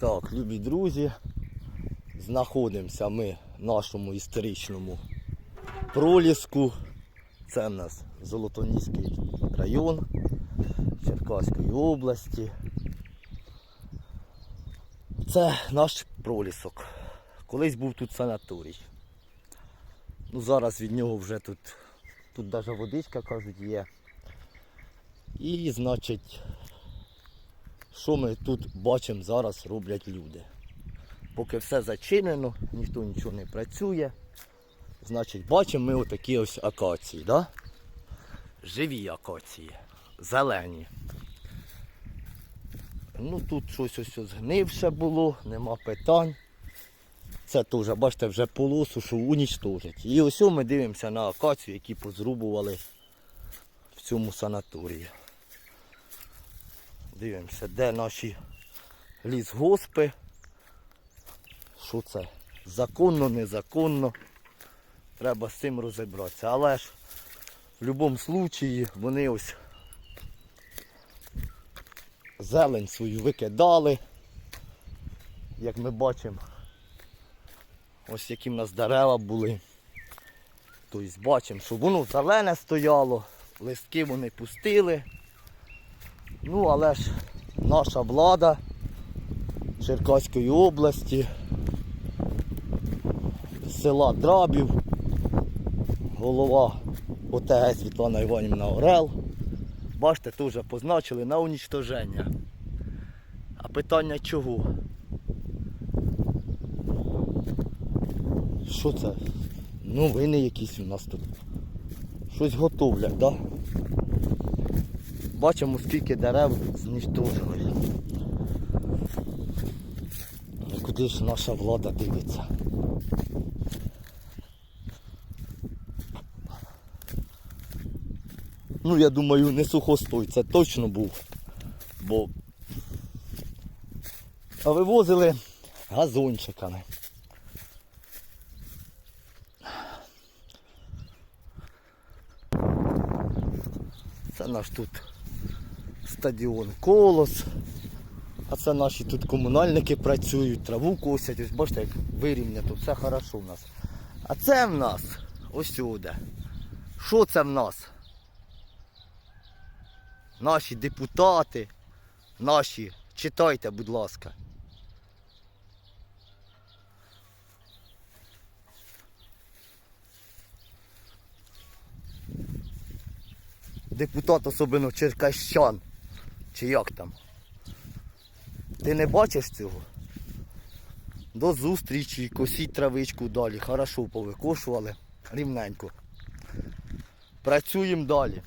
Так, любі друзі, знаходимося ми в нашому історичному проліску. Це в нас Золотоніський район Черкаської області. Це наш пролісок. Колись був тут санаторій. Ну, зараз від нього вже тут, тут навіть водичка, кажуть, є. І, значить, що ми тут бачимо зараз роблять люди. Поки все зачинено, ніхто нічого не працює. Значить, бачимо ми отакі ось акації, да? живі акації, зелені. Ну тут щось ось згнивше було, нема питань. Це теж, бачите, вже полосу, що унічтожить. І ось ми дивимося на акацію, які позрубували в цьому санаторії. Дивимося, де наші лісгоспи. Що це? Законно, незаконно. Треба з цим розібратися. Але ж в будь-якому випадку вони ось зелень свою викидали. Як ми бачимо, ось які в нас дерева були. Тобто бачимо, що воно зелене стояло, листки вони пустили. Ну, але ж наша влада Черкаської області, села Драбів, голова ОТГ Світлана Іванівна Орел. Бачите, теж позначили на унічтоження. А питання чого? Що це? Ну, вини якісь у нас тут. Щось готовлять, так? Да? Бачимо, скільки дерев знищили. І Куди ж наша влада дивиться? Ну, я думаю, не сухостой, це точно був. Бо а вивозили газончиками. Це наш тут стадіон Колос. А це наші тут комунальники працюють, траву косять. Ось бачите, як вирівня, тут все хорошо в нас. А це в нас ось сюди. Що це в нас? Наші депутати, наші, читайте, будь ласка. Депутат особливо черкащан. Чи як там? Ти не бачиш цього? До зустрічі, косіть травичку далі. Хорошо повикошували. Рівненько. Працюємо далі.